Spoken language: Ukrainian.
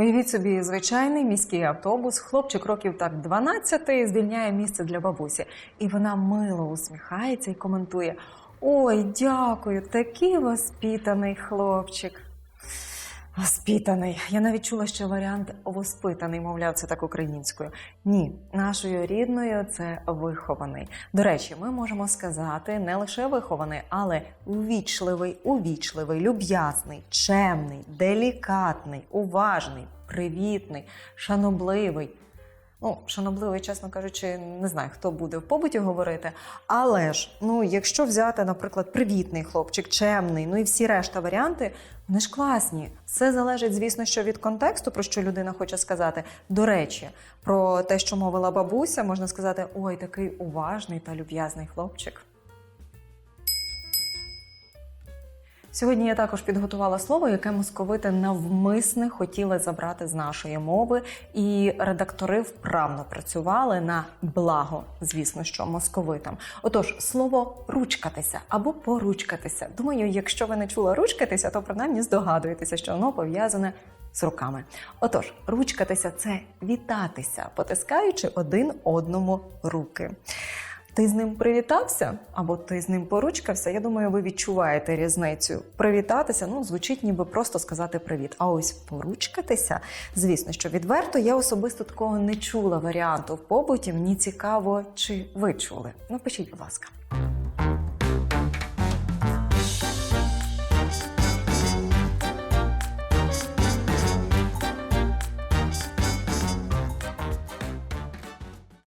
Уявіть собі, звичайний міський автобус, хлопчик років так 12 звільняє місце для бабусі. І вона мило усміхається і коментує: Ой, дякую, такий воспітаний хлопчик. Воспитаний. Я навіть чула що варіант воспитаний, мовляв, це так українською. Ні, нашою рідною це вихований. До речі, ми можемо сказати не лише вихований, але увічливий, увічливий, люб'язний, чемний, делікатний, уважний, привітний, шанобливий. Ну, шанобливий, чесно кажучи, не знаю, хто буде в побуті говорити. Але ж, ну, якщо взяти, наприклад, привітний хлопчик, чемний, ну і всі решта варіанти, вони ж класні. Все залежить, звісно, що від контексту, про що людина хоче сказати. До речі, про те, що мовила бабуся, можна сказати: ой, такий уважний та люб'язний хлопчик. Сьогодні я також підготувала слово, яке московити навмисне хотіли забрати з нашої мови, і редактори вправно працювали на благо, звісно, що московитам. Отож, слово ручкатися або поручкатися. Думаю, якщо ви не чули ручкатися, то принаймні здогадуєтеся, що воно пов'язане з руками. Отож, ручкатися це вітатися, потискаючи один одному руки. Ти з ним привітався або ти з ним поручкався. Я думаю, ви відчуваєте різницю. Привітатися, ну звучить ніби просто сказати привіт. А ось поручкатися, звісно, що відверто я особисто такого не чула варіанту в побуті. Мені цікаво, чи ви чули. Напишіть, будь ласка.